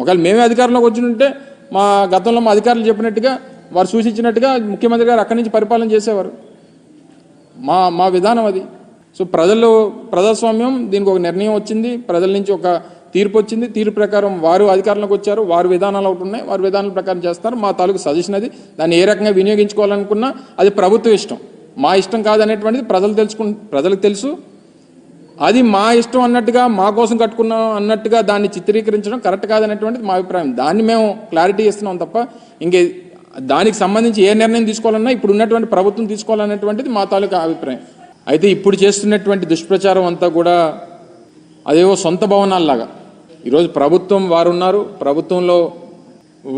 ఒకవేళ మేమే అధికారంలోకి వచ్చి ఉంటే మా గతంలో మా అధికారులు చెప్పినట్టుగా వారు సూచించినట్టుగా ముఖ్యమంత్రి గారు అక్కడి నుంచి పరిపాలన చేసేవారు. మా మా విధానం అది. సో ప్రజలు ప్రజాస్వామ్యం దీనికి ఒక నిర్ణయం వచ్చింది. ప్రజల నుంచి ఒక తీర్పు వచ్చింది. తీర్పు ప్రకారం వారు అధికారంలోకి వచ్చారు. వారి విధానాలు ఒకటి ఉన్నాయి. వారి విధానాల ప్రకారం చేస్తారు. మా తాలూకు సజెషన్ అది. దాన్ని ఏ రకంగా వినియోగించుకోవాలనుకున్నా అది ప్రభుత్వ ఇష్టం. మా ఇష్టం కాదనేటువంటిది ప్రజలు తెలుసుకు ప్రజలకు తెలుసు. అది మా ఇష్టం అన్నట్టుగా మా కోసం కట్టుకున్నాం అన్నట్టుగా దాన్ని చిత్రీకరించడం కరెక్ట్ కాదనేటువంటిది మా అభిప్రాయం. దాన్ని మేము క్లారిటీ ఇస్తున్నాం తప్ప ఇంకే దానికి సంబంధించి ఏ నిర్ణయం తీసుకోవాలన్నా ఇప్పుడు ఉన్నటువంటి ప్రభుత్వం తీసుకోవాలనేటువంటిది మా తాలూకా అభిప్రాయం. అయితే ఇప్పుడు చేస్తున్నటువంటి దుష్ప్రచారం అంతా కూడా అదేవో సొంత భవనాల్లాగా. ఈరోజు ప్రభుత్వం వారు ఉన్నారు ప్రభుత్వంలో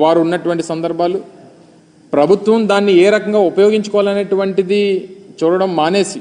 వారు ఉన్నటువంటి సందర్భాలు. ప్రభుత్వం దాన్ని ఏ రకంగా ఉపయోగించుకోవాలనేటువంటిది చూడడం మానేసి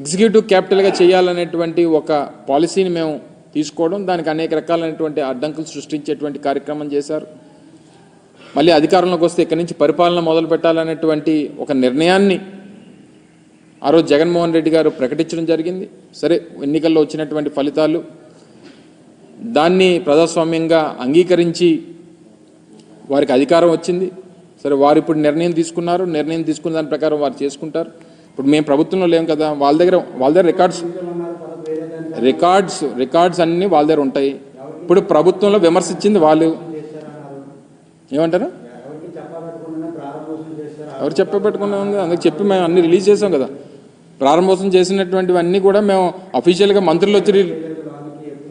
ఎగ్జిక్యూటివ్ క్యాపిటల్గా చేయాలనేటువంటి ఒక పాలసీని మేము తీసుకోవడం దానికి అనేక రకాలైనటువంటి అడ్డంకులు సృష్టించేటువంటి కార్యక్రమం చేశారు. మళ్ళీ అధికారంలోకి వస్తే ఇక్కడి నుంచి పరిపాలన మొదలు పెట్టాలనేటువంటి ఒక నిర్ణయాన్ని ఆ రోజు జగన్మోహన్ రెడ్డి గారు ప్రకటించడం జరిగింది. సరే ఎన్నికల్లో వచ్చినటువంటి ఫలితాలు దాన్ని ప్రజాస్వామ్యంగా అంగీకరించి వారికి అధికారం వచ్చింది. సరే వారు ఇప్పుడు నిర్ణయం తీసుకున్నారు. నిర్ణయం తీసుకున్న దాని ప్రకారం వారు చేసుకుంటారు. ఇప్పుడు మేము ప్రభుత్వంలో లేం కదా వాళ్ళ దగ్గర వాళ్ళ దగ్గర రికార్డ్స్ రికార్డ్స్ రికార్డ్స్ అన్నీ వాళ్ళ దగ్గర ఉంటాయి. ఇప్పుడు ప్రభుత్వంలో విమర్శించింది వాళ్ళు. ఏమంటారు? ఎవరు చెప్పబెట్టుకున్నా ఉంది? అందుకు చెప్పి మేము అన్ని రిలీజ్ చేసాం కదా. ప్రారంభోత్సవం చేసినటువంటివన్నీ కూడా మేము అఫీషియల్గా మంత్రులు వచ్చి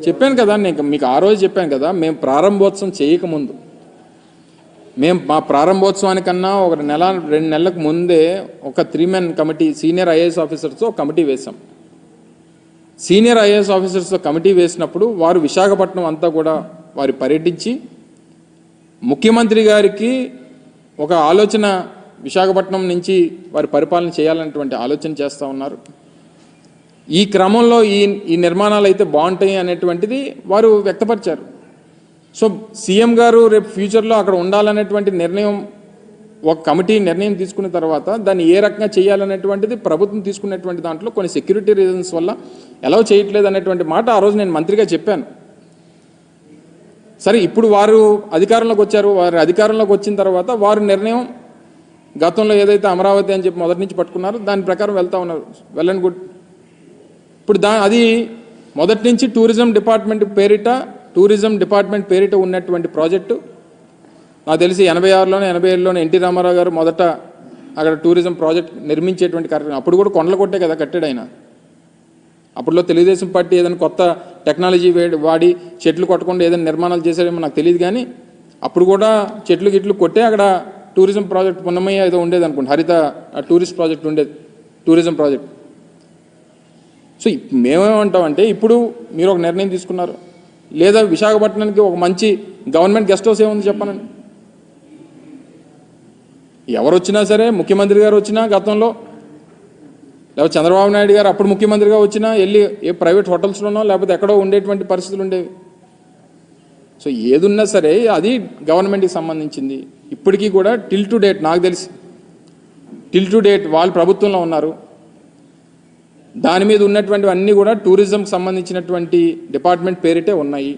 చెప్పాను కదా నేను మీకు ఆ రోజు చెప్పాను కదా మేము ప్రారంభోత్సవం చేయకముందు మేము మా ప్రారంభోత్సవానికన్నా ఒక నెల రెండు నెలలకు ముందే ఒక three men committee senior IAS ఆఫీసర్స్తో committee వేశాం. సీనియర్ ఐఏఎస్ ఆఫీసర్స్తో కమిటీ వేసినప్పుడు వారు విశాఖపట్నం అంతా కూడా వారి పర్యటించి ముఖ్యమంత్రి గారికి ఒక ఆలోచన విశాఖపట్నం నుంచి వారి పరిపాలన చేయాలనేటువంటి ఆలోచన చేస్తూ ఉన్నారు. ఈ క్రమంలో ఈ ఈ నిర్మాణాలు అయితే బాగుంటాయి అనేటువంటిది వారు వ్యక్తపరిచారు. సో సీఎం గారు రేపు ఫ్యూచర్లో అక్కడ ఉండాలనేటువంటి నిర్ణయం ఒక కమిటీ నిర్ణయం తీసుకున్న తర్వాత దాన్ని ఏ రకంగా చేయాలనేటువంటిది ప్రభుత్వం తీసుకున్నటువంటి దాంట్లో కొన్ని సెక్యూరిటీ రీజన్స్ వల్ల ఎలా చేయట్లేదు అనేటువంటి మాట ఆ రోజు నేను మంత్రిగా చెప్పాను. సరే ఇప్పుడు వారు అధికారంలోకి వచ్చారు వారు అధికారంలోకి వచ్చిన తర్వాత వారు నిర్ణయం గతంలో ఏదైతే అమరావతి అని చెప్పి మొదటి నుంచి పట్టుకున్నారో దాని ప్రకారం వెళ్తా ఉన్నారు వెల్ అండ్ గుడ్. ఇప్పుడు దా అది మొదటి నుంచి టూరిజం డిపార్ట్మెంట్ పేరిట టూరిజం డిపార్ట్మెంట్ పేరిట ఉన్నటువంటి ప్రాజెక్టు. నాకు తెలిసి ఎనభై ఆరులోనే ఎనభై ఏడులోనే ఎన్టీ రామారావు గారు మొదట అక్కడ టూరిజం ప్రాజెక్ట్ నిర్మించేటువంటి కార్యక్రమం. అప్పుడు కూడా కొండలు కొట్టే కదా కట్టాడు ఆయన. అప్పుడులో తెలుగుదేశం పార్టీ ఏదైనా కొత్త టెక్నాలజీ వాడి చెట్లు కొట్టకుండా ఏదైనా నిర్మాణాలు చేశారేమో నాకు తెలియదు కానీ అప్పుడు కూడా చెట్లు గిట్లు కొట్టే అక్కడ టూరిజం ప్రాజెక్ట్ పున్నమయ్య ఏదో ఉండేది అనుకోండి హరిత టూరిస్ట్ ప్రాజెక్ట్ ఉండేది. Tourism project. సో మేమేమంటామంటే ఇప్పుడు మీరు ఒక నిర్ణయం తీసుకున్నారు. లేదా విశాఖపట్నానికి ఒక మంచి గవర్నమెంట్ గెస్ట్ హౌస్ ఏముంది చెప్పనండి? ఎవరు వచ్చినా సరే ముఖ్యమంత్రి గారు వచ్చినా గతంలో లేకపోతే చంద్రబాబు నాయుడు గారు అప్పుడు ముఖ్యమంత్రిగా వచ్చినా వెళ్ళి ఏ ప్రైవేట్ హోటల్స్లోనో లేకపోతే ఎక్కడో ఉండేటువంటి పరిస్థితులు ఉండేవి. సో ఏదున్నా సరే అది గవర్నమెంట్కి సంబంధించింది. ఇప్పటికీ కూడా టిల్ టు డేట్ నాకు తెలిసి టిల్ టు డేట్ వాళ్ళు ప్రభుత్వంలో ఉన్నారు. దాని మీద ఉన్నటువంటి అన్నీ కూడా టూరిజంకి సంబంధించినటువంటి డిపార్ట్మెంట్ పేరిటే ఉన్నాయి.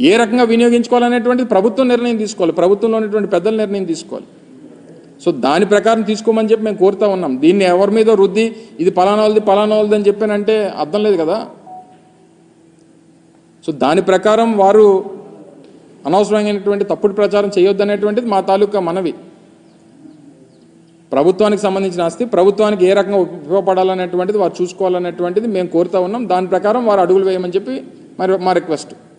ఏ రకంగా వినియోగించుకోవాలనేటువంటిది ప్రభుత్వం నిర్ణయం తీసుకోవాలి. ప్రభుత్వంలో ఉన్నటువంటి పెద్దల నిర్ణయం తీసుకోవాలి. సో దాని ప్రకారం తీసుకోమని చెప్పి మేము కోరుతా ఉన్నాం. దీన్ని ఎవరి మీద రుద్ది ఇది పలానాలది పలానాలది అని చెప్పానంటే అర్థం లేదు కదా? సో దాని ప్రకారం వారు అనవసరమైనటువంటి తప్పుడు ప్రచారం చేయొద్దు అనేటువంటిది మా తాలూకా మనవి. ప్రభుత్వానికి సంబంధించిన ఆస్తి ప్రభుత్వానికి ఏ రకంగా ఉపయోగపడాలనేటువంటిది వారు చూసుకోవాలనేటువంటిది మేము కోరుతా ఉన్నాం. దాని ప్రకారం వారు అడుగులు వేయమని చెప్పి మరి మా రిక్వెస్ట్.